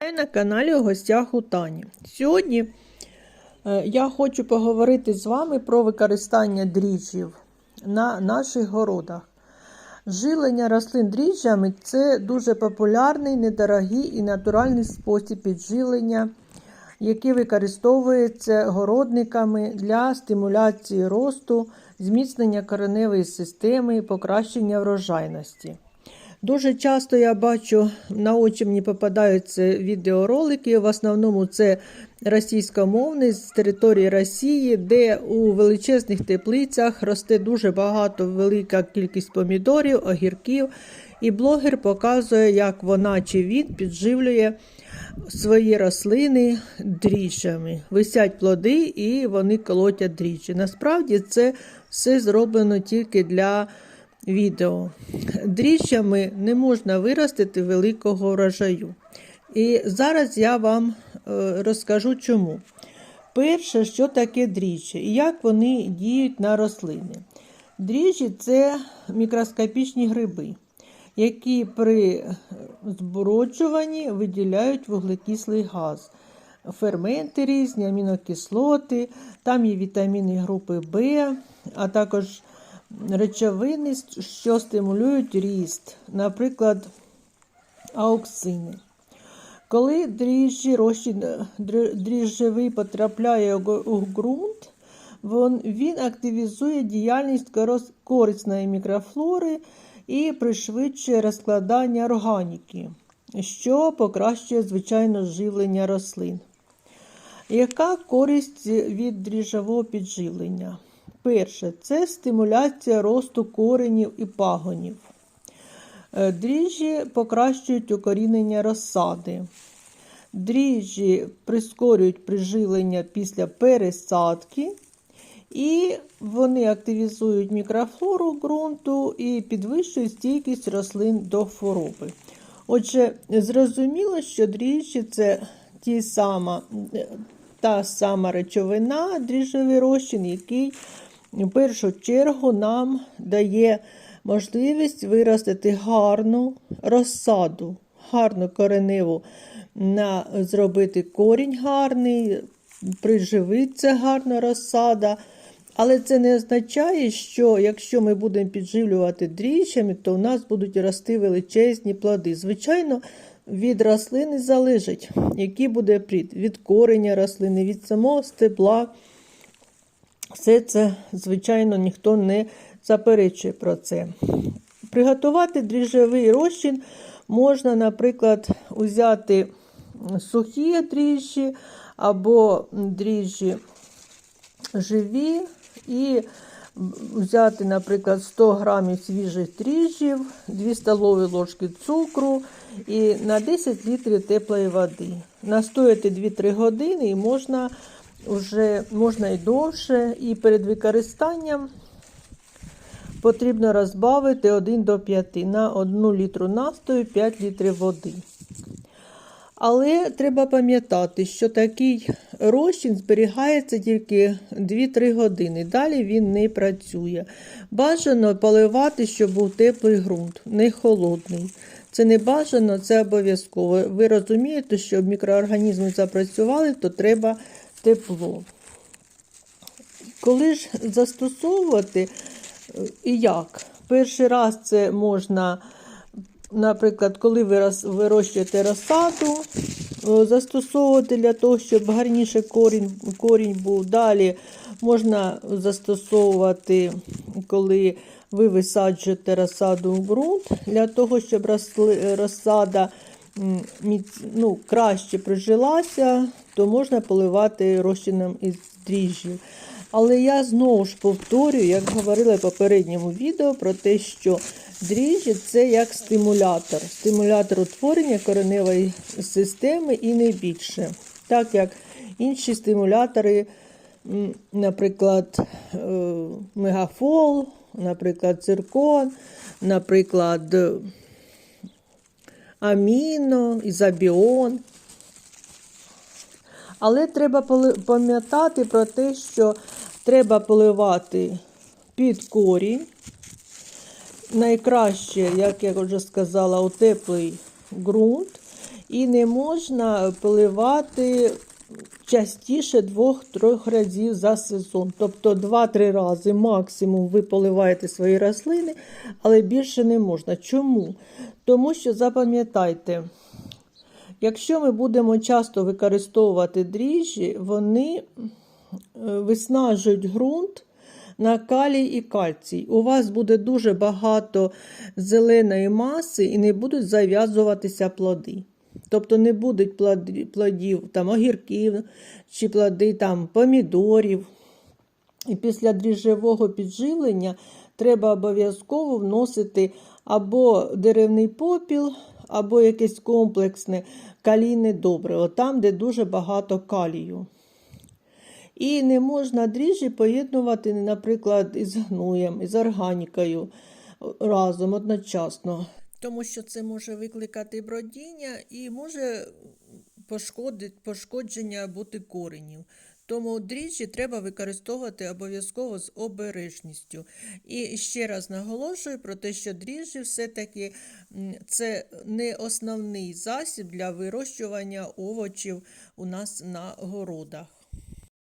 На каналі у гостях у Тані. Сьогодні е, я хочу поговорити з вами про використання дріжджів на наших городах. Жилення рослин дріжджами це дуже популярний, недорогий і натуральний спосіб підживлення, який використовується городниками для стимуляції росту, зміцнення кореневої системи і покращення врожайності. Дуже часто я бачу на очі мені попадаються відеоролики. В основному це російськомовні з території Росії, де у величезних теплицях росте дуже багато, велика кількість помідорів, огірків. І блогер показує, як вона чи він підживлює свої рослини дріжджами. Висять плоди і вони колотять дріжджі. Насправді це все зроблено тільки для відео. Дріжджами не можна виростити великого врожаю. І зараз я вам е, розкажу чому. Перше, що таке дріжджі і як вони діють на рослини. Дріжджі це мікроскопічні гриби, які при зброджуванні виділяють вуглекислий газ. Ферменти різні, амінокислоти, там є вітаміни групи В, а також речовини, що стимулюють ріст, наприклад, ауксини. Коли дріжджі, розчин дріжджевий потрапляє у ґрунт, він активізує діяльність корисної мікрофлори і пришвидшує розкладання органіки, що покращує звичайно живлення рослин. Яка користь від дріжджового підживлення? Перше, це стимуляція росту коренів і пагонів. Дріжджі покращують укорінення розсади. Дріжджі прискорюють приживлення після пересадки, і вони активізують мікрофлору ґрунту і підвищують стійкість рослин до хвороби. Отже, зрозуміло, що дріжджі це ті сама, та сама речовина, дріжджовий розчин, який в першу чергу нам дає можливість виростити гарну розсаду, гарну кореневу, на, зробити корінь гарний, приживиться гарна розсада. Але це не означає, що якщо ми будемо підживлювати дріжджами, то у нас будуть рости величезні плоди. Звичайно, від рослини залежить, який буде плід, від кореня рослини, від самого стебла. Все це, звичайно, ніхто не заперечує про це. Приготувати дріжджовий розчин можна, наприклад, взяти сухі дріжджі або дріжджі живі і взяти, наприклад, 100 грамів свіжих дріжджів, 2 столові ложки цукру і на 10 літрів теплої води. Настояти 2-3 години і можна вже можна і довше, і перед використанням потрібно розбавити 1 до 5 на 1 літру настою 5 літрів води. Але треба пам'ятати, що такий розчин зберігається тільки 2-3 години. Далі він не працює. Бажано поливати, щоб був теплий ґрунт, не холодний. Це не бажано, це обов'язково. Ви розумієте, щоб мікроорганізми запрацювали, то треба тепло. Коли ж застосовувати і як? Перший раз це можна, наприклад, коли ви вирощуєте розсаду, застосовувати для того, щоб гарніше корінь, корінь був. Далі можна застосовувати, коли ви висаджуєте розсаду в ґрунт, для того, щоб розсада ну, краще прижилася, то можна поливати розчином із дріжджів. Але я знову ж повторюю, як говорила в попередньому відео, про те, що дріжджі це як стимулятор. Стимулятор утворення кореневої системи і не більше. Так як інші стимулятори, наприклад, е, мегафол, наприклад, циркон, наприклад, аміно, ізобіон. Але треба пам'ятати про те, що треба поливати під корінь. Найкраще, як я вже сказала, у теплий ґрунт. І не можна поливати частіше двох-трьох разів за сезон. Тобто 2-3 рази максимум ви поливаєте свої рослини, але більше не можна. Чому? Тому що запам'ятайте, якщо ми будемо часто використовувати дріжджі, вони е, виснажують ґрунт на калій і кальцій. У вас буде дуже багато зеленої маси і не будуть зав'язуватися плоди. Тобто не будуть плодів там, огірків чи плоди там, помідорів. І після дріжджового підживлення треба обов'язково вносити або деревний попіл, або якесь комплексне калійне добриво, там, де дуже багато калію. І не можна дріжджі поєднувати, наприклад, із гноєм, із органікою разом одночасно. Тому що це може викликати бродіння і може пошкодити, пошкодження бути коренів. Тому дріжджі треба використовувати обов'язково з обережністю. І ще раз наголошую про те, що дріжджі все-таки це не основний засіб для вирощування овочів у нас на городах.